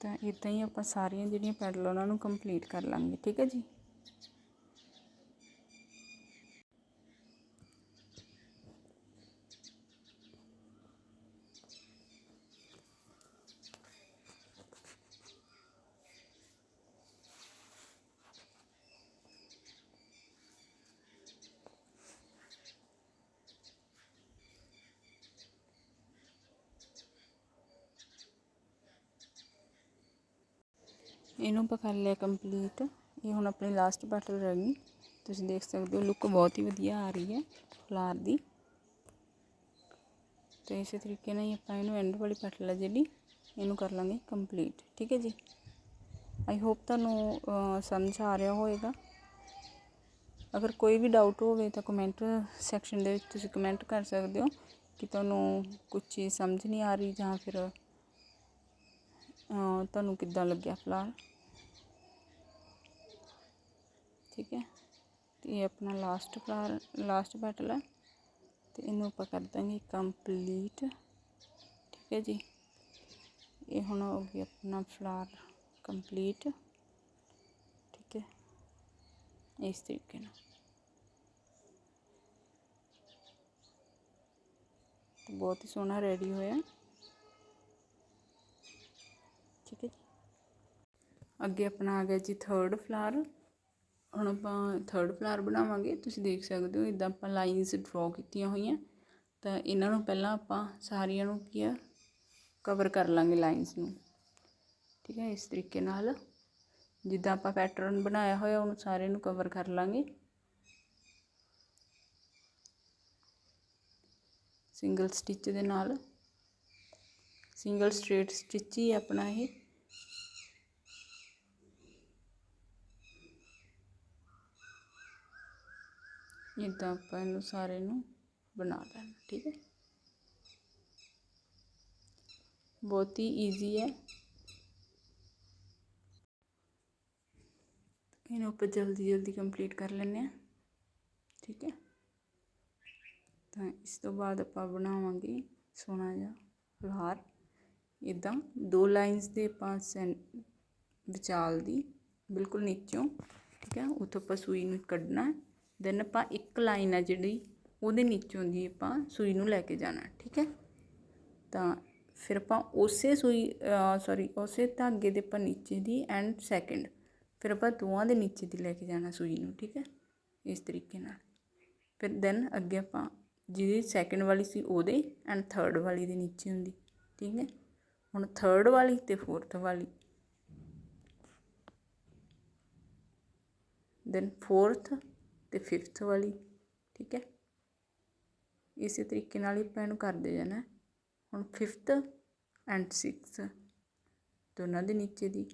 ਤਾਂ ਇਦਾਂ ਹੀ ਆਪਾਂ ਸਾਰੀਆਂ ਜਿਹੜੀਆਂ ਪੈਡਲ ਉਹਨਾਂ ਨੂੰ ਕੰਪਲੀਟ ਕਰ ਲਾਂਗੇ, ਠੀਕ ਹੈ ਜੀ? ਇਹਨੂੰ ਆਪਾਂ ਕਰ ਲਿਆ ਕੰਪਲੀਟ ਇਹ ਹੁਣ ਆਪਣੀ ਲਾਸਟ ਬਟਲ ਰਹਿ ਗਈ। ਤੁਸੀਂ ਦੇਖ ਸਕਦੇ ਹੋ ਲੁੱਕ ਬਹੁਤ ਹੀ ਵਧੀਆ ਆ ਰਹੀ ਹੈ, ਫਲਾਰ ਦੀ। ਤੇ ਇਸੇ ਤਰੀਕੇ ਨਾਲ ਹੀ ਆਪਾਂ ਇਹਨੂੰ ਐਂਡ ਵਾਲੀ ਬਟਲ ਹੈ ਜਿਹੜੀ, ਇਹਨੂੰ ਕਰ ਲਾਂਗੇ ਕੰਪਲੀਟ ਠੀਕ ਹੈ ਜੀ? ਆਈ ਹੋਪ ਤੁਹਾਨੂੰ ਸਮਝ ਆ ਰਿਹਾ ਹੋਵੇਗਾ ਅਗਰ ਕੋਈ ਵੀ ਡਾਊਟ ਹੋਵੇ ਤਾਂ ਕਮੈਂਟ ਸੈਕਸ਼ਨ ਦੇ ਵਿੱਚ ਤੁਸੀਂ ਕਮੈਂਟ ਕਰ ਸਕਦੇ ਹੋ ਕਿ ਤੁਹਾਨੂੰ ਕੁਝ ਚੀਜ਼ ਸਮਝ ਨਹੀਂ ਆ ਰਹੀ ਜਾਂ ਫਿਰ ਤੁਹਾਨੂੰ ਕਿੱਦਾਂ ਲੱਗਿਆ ਫਿਲਹਾਲ ਠੀਕ ਹੈ? ਤੇ ਇਹ ਆਪਣਾ ਲਾਸਟ ਫਲਾਰ ਲਾਸਟ ਬੈਟਲ ਹੈ। ਤੇ ਇਹਨੂੰ ਆਪਾਂ ਕਰ ਦਾਂਗੇ ਕੰਪਲੀਟ ਠੀਕ ਹੈ ਜੀ? ਇਹ ਹੁਣ ਹੋ ਗਿਆ ਆਪਣਾ ਫਲਾਰ ਕੰਪਲੀਟ ਠੀਕ ਹੈ? ਇਸ ਤਰੀਕੇ ਨਾਲ। ਬਹੁਤ ਹੀ ਸੋਹਣਾ ਰੈਡੀ ਹੋਇਆ। ਠੀਕ ਹੈ ਜੀ? ਅੱਗੇ ਆਪਣਾ ਆ ਗਿਆ ਜੀ ਥਰਡ ਫਲਾਰ ਹੁਣ ਆਪਾਂ ਥਰਡ ਫਲਾਰ ਬਣਾਵਾਂਗੇ, ਤੁਸੀਂ ਦੇਖ ਸਕਦੇ ਹੋ ਇਦਾਂ ਆਪਾਂ ਲਾਈਨਸ ਡਰਾ ਕੀਤੀਆਂ ਹੋਈਆਂ। ਤਾਂ ਇਹਨਾਂ ਨੂੰ ਪਹਿਲਾਂ ਆਪਾਂ ਸਾਰੀਆਂ ਨੂੰ ਕੀ ਆ ਕਵਰ ਕਰ ਲਾਂਗੇ ਲਾਈਨਸ ਨੂੰ। ਠੀਕ ਹੈ, ਇਸ ਤਰੀਕੇ ਨਾਲ। ਜਿੱਦਾਂ ਆਪਾਂ ਪੈਟਰਨ ਬਣਾਇਆ ਹੋਇਆ, ਉਹਨੂੰ ਸਾਰੇ ਨੂੰ ਕਵਰ ਕਰ ਲਾਂਗੇ। ਸਿੰਗਲ ਸਟਿਚ ਦੇ ਨਾਲ। ਸਿੰਗਲ ਸਟ੍ਰੇਟ ਸਟਿਚ ਹੀ ਆਪਣਾ ਇਹ। ਇਦਾਂ ਆਪਾਂ ਇਹਨੂੰ ਸਾਰੇ ਨੂੰ ਬਣਾ ਲੈਣਾ, ਠੀਕ ਹੈ? ਬਹੁਤ ਹੀ ਈਜ਼ੀ ਹੈ। ਇਹਨੂੰ ਆਪਾਂ ਜਲਦੀ ਜਲਦੀ ਕੰਪਲੀਟ ਕਰ ਲੈਂਦੇ ਆ ਠੀਕ ਹੈ? ਤਾਂ ਇਸ ਤੋਂ ਬਾਅਦ ਆਪਾਂ ਬਣਾਵਾਂਗੇ ਸੋਹਣਾ ਜਿਹਾ ਫੁਲਹਾਰ ਇਦਾਂ ਦੋ ਲਾਈਨਸ ਦੇ ਆਪਾਂ ਵਿਚਾਲ ਦੀ, ਬਿਲਕੁਲ ਨੀਚੋਂ, ਠੀਕ ਹੈ? ਉੱਥੋਂ ਆਪਾਂ ਸੂਈ ਨੂੰ ਕੱਢਣਾ ਦੈਨ ਆਪਾਂ ਇੱਕ ਇੱਕ ਲਾਈਨ ਆ ਜਿਹੜੀ, ਉਹਦੇ ਨੀਚੋਂ ਦੀ ਆਪਾਂ ਸੂਈ ਨੂੰ ਲੈ ਕੇ ਜਾਣਾ, ਠੀਕ ਹੈ? ਤਾਂ ਫਿਰ ਆਪਾਂ ਉਸੇ ਸੂਈ ਸੌਰੀ ਉਸੇ ਧਾਗੇ ਦੇ ਆਪਾਂ ਨੀਚੇ ਦੀ ਐਂਡ ਸੈਕਿੰਡ ਫਿਰ ਆਪਾਂ ਦੋਵਾਂ ਦੇ ਨੀਚੇ ਦੀ ਲੈ ਕੇ ਜਾਣਾ ਸੂਈ ਨੂੰ, ਠੀਕ ਹੈ? ਇਸ ਤਰੀਕੇ ਨਾਲ। ਫਿਰ ਦੈਨ ਅੱਗੇ ਆਪਾਂ ਜਿਹਦੀ ਸੈਕਿੰਡ ਵਾਲੀ ਸੀ ਉਹਦੇ ਐਂਡ ਥਰਡ ਵਾਲੀ ਦੇ ਨੀਚੇ ਹੁੰਦੀ, ਠੀਕ ਹੈ? ਹੁਣ ਥਰਡ ਵਾਲੀ ਤੇ ਫੋਰਥ ਵਾਲੀ। ਦੈਨ ਫੋਰਥ ਤੇ ਫਿਫਥ ਵਾਲੀ, ਠੀਕ ਹੈ? ਇਸੇ ਤਰੀਕੇ ਨਾਲ ਹੀ ਆਪਾਂ ਇਹਨੂੰ ਕਰਦੇ ਜਾਣਾ। ਹੁਣ ਫਿਫਥ ਐਂਡ ਸਿਕਸ ਦੋਨਾਂ ਦੇ ਨੀਚੇ ਦੀ।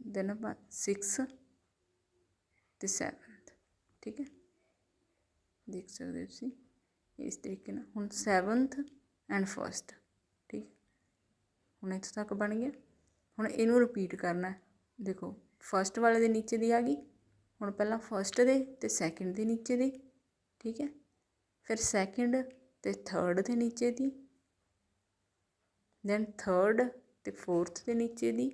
ਦੈਨ ਆਪਾਂ 6 ਤੇ 7th ਠੀਕ ਹੈ? ਦੇਖ ਸਕਦੇ ਹੋ ਤੁਸੀਂ ਇਸ ਤਰੀਕੇ ਨਾਲ। ਹੁਣ 7th ਐਂਡ ਫਸਟ ਠੀਕ ਹੁਣ ਇੱਥੇ ਤੱਕ ਬਣ ਗਿਆ। ਹੁਣ ਇਹਨੂੰ ਰਿਪੀਟ ਕਰਨਾ ਦੇਖੋ ਫਸਟ ਵਾਲੇ ਦੇ ਨੀਚੇ ਦੀ ਆ ਗਈ। ਹੁਣ ਪਹਿਲਾਂ ਫਸਟ ਦੇ ਤੇ ਸੈਕਿੰਡ ਦੇ ਨੀਚੇ ਦੀ, ਠੀਕ ਹੈ? ਫਿਰ ਸੈਕਿੰਡ ਤੇ ਥਰਡ ਦੇ ਨੀਚੇ ਦੀ ਦੈਨ ਥਰਡ ਤੇ ਫੋਰਥ ਦੇ ਨੀਚੇ ਦੀ।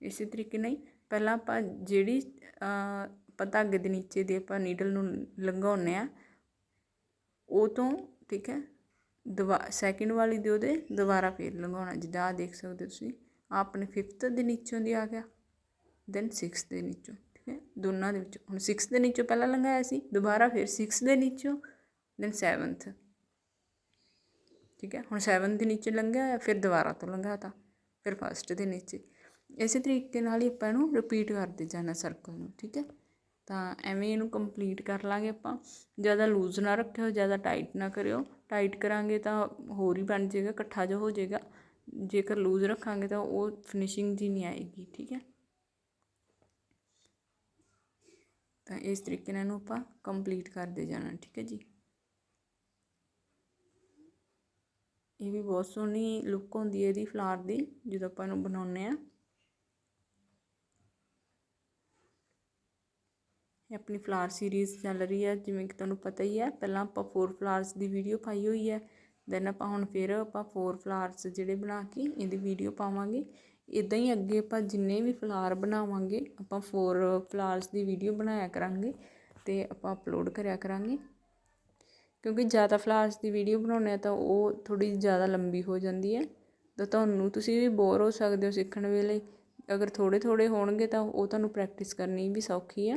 ਇਸੇ ਤਰੀਕੇ ਨਾਲ ਪਹਿਲਾਂ ਆਪਾਂ ਜਿਹੜੀ ਆਪਾਂ ਧਾਗੇ ਦੇ ਨੀਚੇ ਦੀ ਆਪਾਂ ਨੀਡਲ ਨੂੰ ਲੰਘਾਉਂਦੇ ਆ ਉਹ ਤੋਂ, ਠੀਕ ਹੈ? ਦੁਬਾ ਸੈਕਿੰਡ ਵਾਲੀ ਦੇ ਉਹਦੇ ਦੁਬਾਰਾ ਫੇਰ ਲੰਘਾਉਣਾ, ਜਿੱਦਾਂ ਆ ਦੇਖ ਸਕਦੇ ਹੋ ਤੁਸੀਂ। ਆਪਣੇ ਫਿਫਥ ਦੇ ਨੀਚੋਂ ਦੀ ਆ ਗਿਆ ਦੈਨ 6th ਦੇ ਨੀਚੋਂ, ਠੀਕ ਹੈ? ਦੋਨਾਂ ਦੇ ਵਿੱਚੋਂ। ਹੁਣ 6th ਦੇ ਨੀਚੋਂ ਪਹਿਲਾਂ ਲੰਘਾਇਆ ਸੀ, ਦੁਬਾਰਾ ਫਿਰ 6th ਦੇ ਨੀਚੋਂ ਦੈਨ 7th ਠੀਕ ਹੈ? ਹੁਣ 7 ਦੇ ਨੀਚੇ ਲੰਘਿਆ ਫਿਰ ਦੁਬਾਰਾ ਤੋਂ ਲੰਘਾਤਾ, ਫਿਰ ਫਸਟ ਦੇ ਨੀਚੇ। ਇਸੇ ਤਰੀਕੇ ਨਾਲ ਹੀ ਆਪਾਂ ਇਹਨੂੰ ਰਿਪੀਟ ਕਰਦੇ ਜਾਣਾ ਸਰਕਲ ਨੂੰ, ਠੀਕ ਹੈ? ਤਾਂ ਐਵੇਂ ਇਹਨੂੰ ਕੰਪਲੀਟ ਕਰ ਲਾਂਗੇ ਆਪਾਂ। ਜ਼ਿਆਦਾ ਲੂਜ਼ ਨਾ ਰੱਖਿਓ, ਜ਼ਿਆਦਾ ਟਾਈਟ ਨਾ ਕਰਿਓ। ਟਾਈਟ ਕਰਾਂਗੇ ਤਾਂ ਹੋਰ ਹੀ ਬਣ ਜਾਏਗਾ, ਇਕੱਠਾ ਜਿਹਾ ਹੋ ਜਾਏਗਾ। ਜੇਕਰ ਲੂਜ਼ ਰੱਖਾਂਗੇ ਤਾਂ ਉਹ ਫਿਨਿਸ਼ਿੰਗ ਜੀ ਨਹੀਂ ਆਏਗੀ, ਠੀਕ ਹੈ? ਤਾਂ ਇਸ ਤਰੀਕੇ ਨਾਲ ਇਹਨੂੰ ਆਪਾਂ ਕੰਪਲੀਟ ਕਰਦੇ ਜਾਣਾ, ਠੀਕ ਹੈ ਜੀ? ਇਹ ਵੀ ਬਹੁਤ ਸੋਹਣੀ ਲੁੱਕ ਹੁੰਦੀ ਹੈ ਇਹਦੀ ਫਲਾਰ ਦੀ, ਜਦੋਂ ਆਪਾਂ ਇਹਨੂੰ ਬਣਾਉਂਦੇ ਆ ਇਹ ਆਪਣੀ ਫਲਾਰ ਸੀਰੀਜ਼ ਚੱਲ ਰਹੀ ਹੈ, ਜਿਵੇਂ ਕਿ ਤੁਹਾਨੂੰ ਪਤਾ ਹੀ ਹੈ, ਪਹਿਲਾਂ ਆਪਾਂ ਫੋਰ ਫਲਾਰਸ ਦੀ ਵੀਡੀਓ ਪਾਈ ਹੋਈ ਹੈ। ਦੈਨ ਆਪਾਂ ਹੁਣ ਫਿਰ ਆਪਾਂ ਫੋਰ ਫਲਾਰਸ ਜਿਹੜੇ ਬਣਾ ਕੇ ਇਹਦੀ ਵੀਡੀਓ ਪਾਵਾਂਗੇ। ਇਦਾਂ ਹੀ ਅੱਗੇ ਆਪਾਂ ਜਿੰਨੇ ਵੀ ਫਲਾਰ ਬਣਾਵਾਂਗੇ, ਆਪਾਂ ਫੋਰ ਫਲਾਰਸ ਦੀ ਵੀਡੀਓ ਬਣਾਇਆ ਕਰਾਂਗੇ ਤੇ ਆਪਾਂ ਅਪਲੋਡ ਕਰਿਆ ਕਰਾਂਗੇ। ਕਿਉਂਕਿ ਜ਼ਿਆਦਾ ਫਲਾਰਸ ਦੀ ਵੀਡੀਓ ਬਣਾਉਂਦੇ ਆ ਤਾਂ ਉਹ ਥੋੜੀ ਜ਼ਿਆਦਾ ਲੰਬੀ ਹੋ ਜਾਂਦੀ ਹੈ। ਤਾਂ ਤੁਹਾਨੂੰ ਤੁਸੀਂ ਵੀ ਬੋਰ ਹੋ ਸਕਦੇ ਹੋ ਸਿੱਖਣ ਵੇਲੇ। ਅਗਰ ਥੋੜੇ ਥੋੜੇ ਹੋਣਗੇ ਤਾਂ ਉਹ ਤੁਹਾਨੂੰ ਪ੍ਰੈਕਟਿਸ ਕਰਨੀ ਵੀ ਸੌਖੀ ਹੈ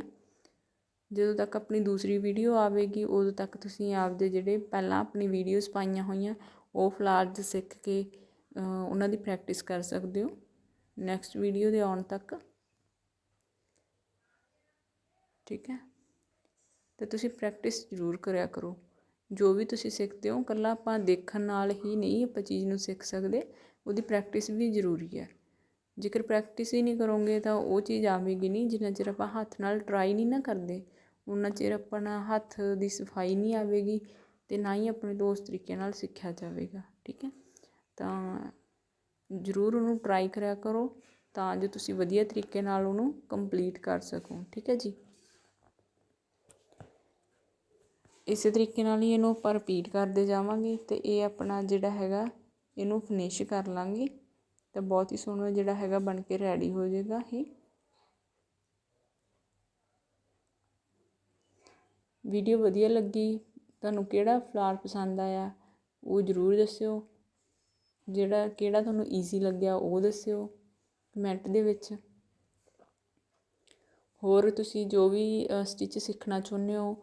ਜਦੋਂ ਤੱਕ ਆਪਣੀ ਦੂਸਰੀ ਵੀਡੀਓ ਆਵੇਗੀ, ਉਦੋਂ ਤੱਕ ਤੁਸੀਂ ਆਪਦੇ ਜਿਹੜੇ ਪਹਿਲਾਂ ਆਪਣੀ ਵੀਡੀਓਜ਼ ਪਾਈਆਂ ਹੋਈਆਂ, ਉਹ ਫਲਾਰਸ ਸਿੱਖ ਕੇ ਉਹਨਾਂ ਦੀ ਪ੍ਰੈਕਟਿਸ ਕਰ ਸਕਦੇ ਹੋ। ਨੈਕਸਟ ਵੀਡੀਓ ਦੇ ਆਉਣ ਤੱਕ। ਠੀਕ ਹੈ? ਤੇ ਤੁਸੀਂ ਪ੍ਰੈਕਟਿਸ ਜ਼ਰੂਰ ਕਰਿਆ ਕਰੋ। ਜੋ ਵੀ ਤੁਸੀਂ ਸਿੱਖਦੇ ਹੋ ਇਕੱਲਾ ਆਪਾਂ ਦੇਖਣ ਨਾਲ ਹੀ ਨਹੀਂ ਆਪਾਂ ਚੀਜ਼ ਨੂੰ ਸਿੱਖ ਸਕਦੇ, ਉਹਦੀ ਪ੍ਰੈਕਟਿਸ ਵੀ ਜ਼ਰੂਰੀ ਹੈ। ਜੇਕਰ ਪ੍ਰੈਕਟਿਸ ਹੀ ਨਹੀਂ ਕਰੋਗੇ ਤਾਂ ਉਹ ਚੀਜ਼ ਆਵੇਗੀ ਨਹੀਂ, ਜਿੰਨਾ ਚਿਰ ਆਪਾਂ ਹੱਥ ਨਾਲ ਟਰਾਈ ਨਹੀਂ ਨਾ ਕਰਦੇ। ਉਨਾ ਚਿਰ ਆਪਣਾ ਹੱਥ ਦੀ ਸਫ਼ਾਈ ਨਹੀਂ ਆਵੇਗੀ ਅਤੇ ਨਾ ਹੀ ਆਪਣੇ ਤੋਂ ਉਸ ਤਰੀਕੇ ਨਾਲ ਸਿੱਖਿਆ ਜਾਵੇਗਾ, ਠੀਕ ਹੈ? ਤਾਂ ਜ਼ਰੂਰ ਉਹਨੂੰ ਟਰਾਈ ਕਰਿਆ ਕਰੋ ਤਾਂ ਜੋ ਤੁਸੀਂ ਵਧੀਆ ਤਰੀਕੇ ਨਾਲ ਉਹਨੂੰ ਕੰਪਲੀਟ ਕਰ ਸਕੋ, ਠੀਕ ਹੈ ਜੀ? ਇਸੇ ਤਰੀਕੇ ਨਾਲ ਹੀ ਇਹਨੂੰ ਆਪਾਂ ਰਿਪੀਟ ਕਰਦੇ ਜਾਵਾਂਗੇ ਤੇ ਇਹ ਆਪਣਾ ਜਿਹੜਾ ਹੈਗਾ ਇਹਨੂੰ ਫਿਨਿਸ਼ ਕਰ ਲਾਂਗੇ ਤਾਂ ਬਹੁਤ ਹੀ ਸੋਹਣਾ ਜਿਹੜਾ ਹੈਗਾ ਬਣ ਕੇ ਰੈਡੀ ਹੋ ਜਾਏਗਾ ਇਹ। ਵੀਡੀਓ ਵਧੀਆ ਲੱਗੀ, ਤੁਹਾਨੂੰ ਕਿਹੜਾ ਫਲਾਰ ਪਸੰਦ ਆਇਆ, ਉਹ ਜ਼ਰੂਰ ਦੱਸਿਓ। ਜਿਹੜਾ, ਕਿਹੜਾ ਤੁਹਾਨੂੰ ਈਜ਼ੀ ਲੱਗਿਆ, ਉਹ ਦੱਸਿਓ ਕਮੈਂਟ ਦੇ ਵਿੱਚ। ਹੋਰ ਤੁਸੀਂ ਜੋ ਵੀ ਸਟਿਚ ਸਿੱਖਣਾ ਚਾਹੁੰਦੇ ਹੋ,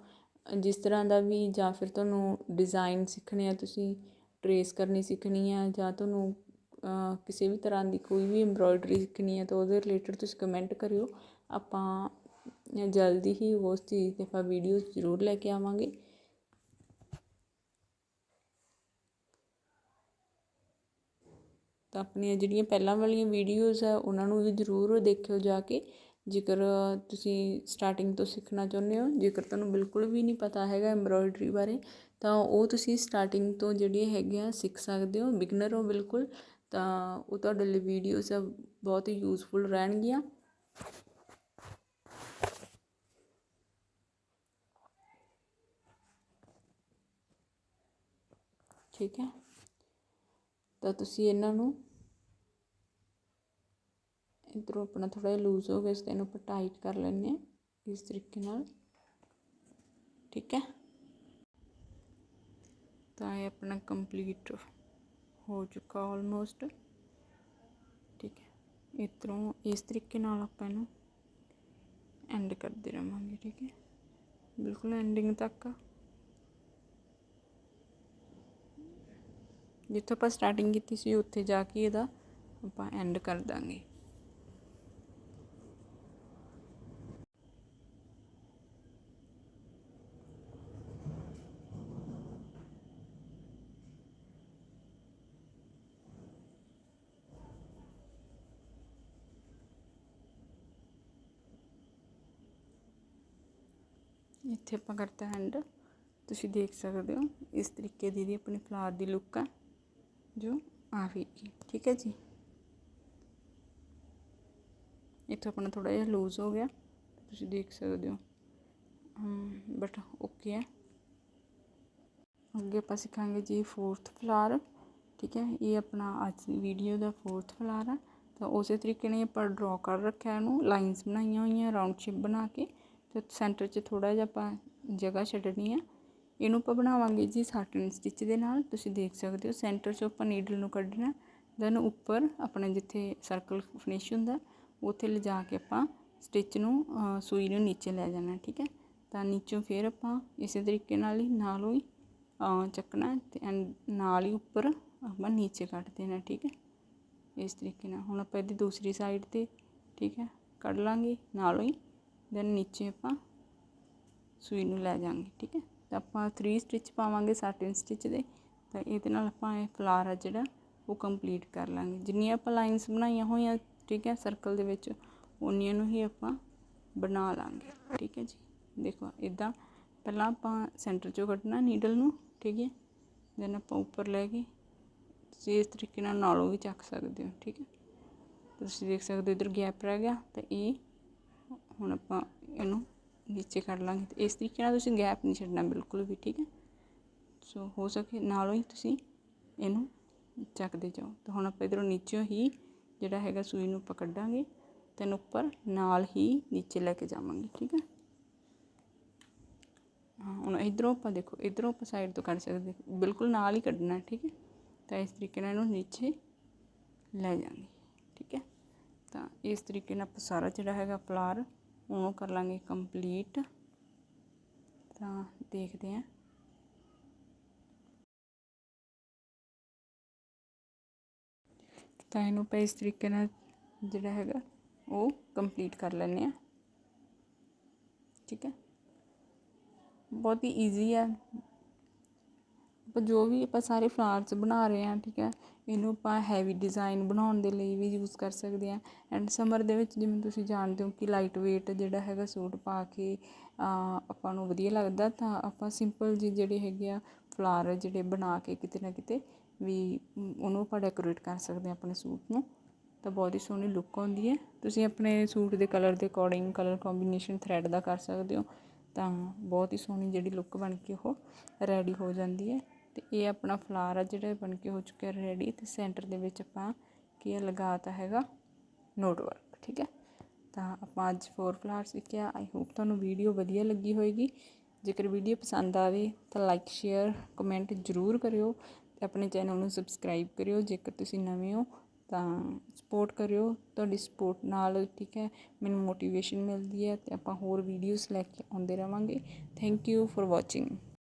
ਜਿਸ ਤਰ੍ਹਾਂ ਦਾ ਵੀ, ਜਾਂ ਫਿਰ ਤੁਹਾਨੂੰ ਡਿਜ਼ਾਈਨ ਸਿੱਖਣੇ ਆ, ਤੁਸੀਂ ਟਰੇਸ ਕਰਨੀ ਸਿੱਖਣੀ ਆ, ਜਾਂ ਤੁਹਾਨੂੰ ਕਿਸੇ ਵੀ ਤਰ੍ਹਾਂ ਦੀ ਕੋਈ ਵੀ ਐਮਬ੍ਰੋਇਡਰੀ ਸਿੱਖਣੀ ਹੈ ਤਾਂ ਉਹਦੇ ਰਿਲੇਟਡ ਤੁਸੀਂ ਕਮੈਂਟ ਕਰਿਓ। ਆਪਾਂ ਜਲਦੀ ਹੀ ਉਸ ਚੀਜ਼ 'ਤੇ ਆਪਾਂ ਵੀਡੀਓਜ਼ ਜ਼ਰੂਰ ਲੈ ਕੇ ਆਵਾਂਗੇ। ਤਾਂ ਆਪਣੀਆਂ ਜਿਹੜੀਆਂ ਪਹਿਲਾਂ ਵਾਲੀਆਂ ਵੀਡੀਓਜ਼ ਆ, ਉਹਨਾਂ ਨੂੰ ਵੀ ਜ਼ਰੂਰ ਦੇਖਿਓ ਜਾ ਕੇ। ਜੇਕਰ ਤੁਸੀਂ ਸਟਾਰਟਿੰਗ ਤੋਂ ਸਿੱਖਣਾ ਚਾਹੁੰਦੇ ਹੋ, ਜੇਕਰ ਤੁਹਾਨੂੰ ਬਿਲਕੁਲ ਵੀ ਨਹੀਂ ਪਤਾ ਹੈਗਾ ਐਮਬ੍ਰੋਇਡਰੀ ਬਾਰੇ, ਤਾਂ ਉਹ ਤੁਸੀਂ ਸਟਾਰਟਿੰਗ ਤੋਂ ਜਿਹੜੀਆਂ ਹੈਗੀਆਂ ਸਿੱਖ ਸਕਦੇ ਹੋ ਬਿਗਨਰ ਹੋ ਬਿਲਕੁਲ, ਤਾਂ ਉਹ ਤੁਹਾਡੇ ਲਈ ਵੀਡੀਓਜ਼ ਬਹੁਤ ਹੀ ਯੂਜ਼ਫੁਲ ਰਹਿਣਗੀਆਂ। ਠੀਕ ਹੈ। ਤਾਂ ਤੁਸੀਂ ਇਹਨਾਂ ਨੂੰ ਇੱਧਰੋਂ ਆਪਣਾ ਥੋੜਾ ਜਿਹਾ ਲੂਜ਼ ਹੋ ਗਿਆ, ਇਸ ਤੇ ਇਹਨੂੰ ਆਪਾਂ ਟਾਈਟ ਕਰ ਲੈਂਦੇ ਹਾਂ ਇਸ ਤਰੀਕੇ ਨਾਲ। ਠੀਕ ਹੈ। ਤਾਂ ਇਹ ਆਪਣਾ ਕੰਪਲੀਟ ਹੋ ਚੁੱਕਾ ਆਲਮੋਸਟ ਠੀਕ ਹੈ। ਇੱਧਰੋਂ ਇਸ ਤਰੀਕੇ ਨਾਲ ਆਪਾਂ ਇਹਨੂੰ ਐਂਡ ਕਰਦੇ ਰਵਾਂਗੇ ਠੀਕ ਹੈ। ਬਿਲਕੁਲ ਐਂਡਿੰਗ ਤੱਕ। ਜਿੱਥੋਂ ਆਪਾਂ ਸਟਾਰਟਿੰਗ ਕੀਤੀ ਸੀ, ਉੱਥੇ ਜਾ ਕੇ ਇਹਦਾ ਆਪਾਂ ਐਂਡ ਕਰ ਦਾਂਗੇ। ਇੱਥੇ ਆਪਾਂ ਕਰਤਾ ਹੈਂਡ ਤੁਸੀਂ ਦੇਖ ਸਕਦੇ ਹੋ, ਇਸ ਤਰੀਕੇ ਦੀ ਦੀ ਆਪਣੀ ਫਲਾਰ ਦੀ ਲੁੱਕ ਆ। ਜੋ ਆਵੇਗੀ ਠੀਕ ਹੈ ਜੀ? ਇੱਥੋਂ ਆਪਣਾ ਥੋੜਾ ਜਿਹਾ ਲੂਜ਼ ਹੋ ਗਿਆ, ਤੁਸੀਂ ਦੇਖ ਸਕਦੇ ਹੋ। ਬਟ ਓਕੇ ਹੈ। ਅੱਗੇ ਆਪਾਂ ਸਿੱਖਾਂਗੇ ਜੀ ਫੋਰਥ ਫਲਾਰ ਠੀਕ ਹੈ? ਇਹ ਆਪਣਾ ਅੱਜ ਦੀ ਵੀਡੀਓ ਦਾ ਫੋਰਥ ਫਲਾਰ ਆ। ਤਾਂ ਉਸੇ ਤਰੀਕੇ ਨਾਲ ਆਪਾਂ ਡਰਾ ਕਰ ਰੱਖਿਆ ਇਹਨੂੰ ਲਾਈਨਸ ਬਣਾਈਆਂ ਹੋਈਆਂ ਰਾਉਂਡ ਸ਼ੇਪ ਬਣਾ ਕੇ, ਤੇ ਸੈਂਟਰ 'ਚ ਥੋੜਾ ਜਿਹਾ ਆਪਾਂ ਜਗ੍ਹਾ ਛੱਡਣੀ ਆ। ਇਹਨੂੰ ਆਪਾਂ ਬਣਾਵਾਂਗੇ ਜੀ ਸਾਟਨ ਸਟਿਚ ਦੇ ਨਾਲ। ਤੁਸੀਂ ਦੇਖ ਸਕਦੇ ਹੋ ਸੈਂਟਰ 'ਚੋਂ ਆਪਾਂ ਨੀਡਲ ਨੂੰ ਕੱਢਣਾ। ਦੈਨ ਉੱਪਰ ਆਪਣਾ ਜਿੱਥੇ ਸਰਕਲ ਫਿਨਿਸ਼ ਹੁੰਦਾ, ਉੱਥੇ ਲਿਜਾ ਕੇ ਆਪਾਂ ਸਟਿਚ ਨੂੰ ਸੂਈ ਨੂੰ ਨੀਚੇ ਲੈ ਜਾਣਾ, ਠੀਕ ਹੈ? ਤਾਂ ਨੀਚੋਂ ਫਿਰ ਆਪਾਂ ਇਸੇ ਤਰੀਕੇ ਨਾਲ ਹੀ ਨਾਲੋਂ ਹੀ ਚੱਕਣਾ ਤੇ ਨਾਲ ਹੀ ਉੱਪਰ ਆਪਾਂ ਨੀਚੇ ਕੱਟ ਦੇਣਾ, ਠੀਕ ਹੈ? ਇਸ ਤਰੀਕੇ ਨਾਲ। ਹੁਣ ਆਪਾਂ ਇਹਦੀ ਦੂਸਰੀ ਸਾਈਡ ਤੇ, ਠੀਕ ਹੈ, ਕੱਢ ਲਾਂਗੇ, ਨਾਲੋਂ ਹੀ ਦੈਨ ਨੀਚੇ ਆਪਾਂ ਸੂਈ ਨੂੰ ਲੈ ਜਾਾਂਗੇ ਠੀਕ ਹੈ? ਤਾਂ ਆਪਾਂ 3 ਸਟਿਚ ਪਾਵਾਂਗੇ ਸਾਟਨ ਸਟਿਚ ਦੇ, ਤਾਂ ਇਹਦੇ ਨਾਲ ਆਪਾਂ ਇਹ ਫਲਾਰ ਆ ਜਿਹੜਾ, ਉਹ ਕੰਪਲੀਟ ਕਰ ਲਾਂਗੇ। ਜਿੰਨੀਆਂ ਆਪਾਂ ਲਾਈਨਸ ਬਣਾਈਆਂ ਹੋਈਆਂ, ਠੀਕ ਹੈ ਸਰਕਲ ਦੇ ਵਿੱਚ ਉਨੀਆਂ ਨੂੰ ਹੀ ਆਪਾਂ ਬਣਾ ਲਾਂਗੇ, ਠੀਕ ਹੈ ਜੀ। ਦੇਖੋ ਇਦਾਂ ਪਹਿਲਾਂ ਆਪਾਂ ਸੈਂਟਰ ਚੋਂ ਕੱਢਣਾ ਨੀਡਲ ਨੂੰ, ਠੀਕ ਹੈ ਦੈਨ ਆਪਾਂ ਉੱਪਰ ਲੈ ਕੇ ਤੁਸੀਂ ਇਸ ਤਰੀਕੇ ਨਾਲ ਨਾਲੋਂ ਵੀ ਚੱਕ ਸਕਦੇ ਹੋ, ਠੀਕ ਹੈ। ਤੁਸੀਂ ਦੇਖ ਸਕਦੇ ਹੋ, ਇਧਰ ਗੈਪ ਰਹਿ ਗਿਆ, ਤਾਂ ਇਹ ਹੁਣ ਆਪਾਂ ਇਹਨੂੰ ਨੀਚੇ ਕੱਢ ਲਾਂਗੇ। ਤੇ ਇਸ ਤਰੀਕੇ ਨਾਲ ਤੁਸੀਂ ਗੈਪ ਨਹੀਂ ਛੱਡਣਾ ਬਿਲਕੁਲ ਵੀ, ਠੀਕ ਹੈ? ਸੋ ਹੋ ਸਕੇ, ਨਾਲੋਂ ਹੀ ਤੁਸੀਂ ਇਹਨੂੰ ਚੱਕਦੇ ਜਾਓ। ਤਾਂ ਹੁਣ ਆਪਾਂ ਇਧਰੋਂ ਨੀਚੇੋਂ ਹੀ ਜਿਹੜਾ ਹੈਗਾ ਸੂਈ ਨੂੰ ਆਪਾਂ ਕੱਢਾਂਗੇ ਤੇ ਉੱਪਰ ਨਾਲ ਹੀ ਨੀਚੇ ਲੈ ਕੇ ਜਾਵਾਂਗੇ, ਠੀਕ ਹੈ? ਹਾਂ, ਹੁਣ ਇਧਰੋਂ ਆਪਾਂ ਦੇਖੋ, ਇਧਰੋਂ ਆਪਾਂ ਸਾਈਡ ਤੋਂ ਕੱਢ ਸਕਦੇ ਬਿਲਕੁਲ ਨਾਲ ਹੀ ਕੱਢਣਾ, ਠੀਕ ਹੈ? ਤਾਂ ਇਸ ਤਰੀਕੇ ਨਾਲ ਇਹਨੂੰ ਨੀਚੇ ਲੈ ਜਾਵਾਂਗੇ, ਠੀਕ ਹੈ? ਤਾਂ ਇਸ ਤਰੀਕੇ ਨਾਲ ਆਪਾਂ ਸਾਰਾ ਜਿਹੜਾ ਹੈਗਾ ਫਲਾਰ ਉਹਨੂੰ ਕਰ ਲਾਂਗੇ ਕੰਪਲੀਟ ਤਾਂ ਦੇਖਦੇ ਆਂ ਤਾਂ ਇਹਨੂੰ ਆਪਾਂ ਇਸ ਤਰੀਕੇ ਨਾਲ ਜਿਹੜਾ ਹੈਗਾ ਉਹ ਕੰਪਲੀਟ ਕਰ ਲੈਂਦੇ ਆ ਠੀਕ ਹੈ। ਬਹੁਤ ਹੀ ਈਜ਼ੀ ਆ। ਆਪਾਂ ਜੋ ਵੀ ਆਪਾਂ ਸਾਰੇ ਫਲਾਰਸ ਬਣਾ ਰਹੇ ਹਾਂ, ਠੀਕ ਹੈ, ਇਹਨੂੰ ਆਪਾਂ ਹੈਵੀ ਡਿਜ਼ਾਈਨ ਬਣਾਉਣ ਦੇ ਲਈ ਵੀ ਯੂਜ਼ ਕਰ ਸਕਦੇ ਹਾਂ। ਐਂਡ ਸਮਰ ਦੇ ਵਿੱਚ ਜਿਵੇਂ ਤੁਸੀਂ ਜਾਣਦੇ ਹੋ ਕਿ ਲਾਈਟ ਵੇਟ ਜਿਹੜਾ ਹੈਗਾ ਸੂਟ ਪਾ ਕੇ ਆਪਾਂ ਨੂੰ ਵਧੀਆ ਲੱਗਦਾ, ਤਾਂ ਆਪਾਂ ਸਿੰਪਲ ਜਿਹੇ ਜਿਹੜੇ ਹੈਗੇ ਆ ਫਲਾਰ ਜਿਹੜੇ ਬਣਾ ਕੇ ਕਿਤੇ ਨਾ ਕਿਤੇ ਵੀ ਉਹਨੂੰ ਆਪਾਂ ਡੈਕੋਰੇਟ ਕਰ ਸਕਦੇ ਹਾਂ ਆਪਣੇ ਸੂਟ ਨੂੰ। ਤਾਂ ਬਹੁਤ ਹੀ ਸੋਹਣੀ ਲੁੱਕ ਆਉਂਦੀ ਹੈ। ਤੁਸੀਂ ਆਪਣੇ ਸੂਟ ਦੇ ਕਲਰ ਦੇ ਅਕੋਰਡਿੰਗ ਕਲਰ ਕੰਬੀਨੇਸ਼ਨ ਥਰੈਡ ਦਾ ਕਰ ਸਕਦੇ ਹੋ। ਤਾਂ ਬਹੁਤ ਹੀ ਸੋਹਣੀ ਜਿਹੜੀ ਲੁੱਕ ਬਣ ਕੇ ਉਹ ਰੈਡੀ ਹੋ ਜਾਂਦੀ ਹੈ। ਤੇ ਇਹ ਆਪਣਾ ਫਲਾਰ ਆ ਜਿਹੜਾ ਬਣ ਕੇ ਹੋ ਚੁੱਕਿਆ ਰੈਡੀ ਤੇ ਸੈਂਟਰ ਦੇ ਵਿੱਚ ਆਪਾਂ ਕੀ ਹੈ ਲਗਾਤਾ ਹੈਗਾ ਨੋਟ ਵਰਕ ਠੀਕ ਹੈ? ਤਾਂ ਆਪਾਂ ਅੱਜ ਫੋਰ ਫਲਾਰ ਸਿੱਖਿਆ ਆਈ ਹੋਪ ਤੁਹਾਨੂੰ ਵੀਡੀਓ ਵਧੀਆ ਲੱਗੀ ਹੋਵੇਗੀ ਜੇਕਰ ਵੀਡੀਓ ਪਸੰਦ ਆਵੇ ਤਾਂ ਲਾਈਕ ਸ਼ੇਅਰ ਕਮੈਂਟ ਜ਼ਰੂਰ ਕਰਿਓ ਤੇ ਆਪਣੇ ਚੈਨਲ ਨੂੰ ਸਬਸਕ੍ਰਾਈਬ ਕਰਿਓ। ਜੇਕਰ ਤੁਸੀਂ ਨਵੇਂ ਹੋ ਤਾਂ ਸਪੋਰਟ ਕਰਿਓ। ਤੁਹਾਡੀ ਸਪੋਰਟ ਨਾਲ, ਠੀਕ ਹੈ, ਮੈਨੂੰ ਮੋਟੀਵੇਸ਼ਨ ਮਿਲਦੀ ਹੈ ਤੇ ਆਪਾਂ ਹੋਰ ਵੀਡੀਓਜ਼ ਲੈ ਕੇ ਆਉਂਦੇ ਰਵਾਂਗੇ। Thank you for watching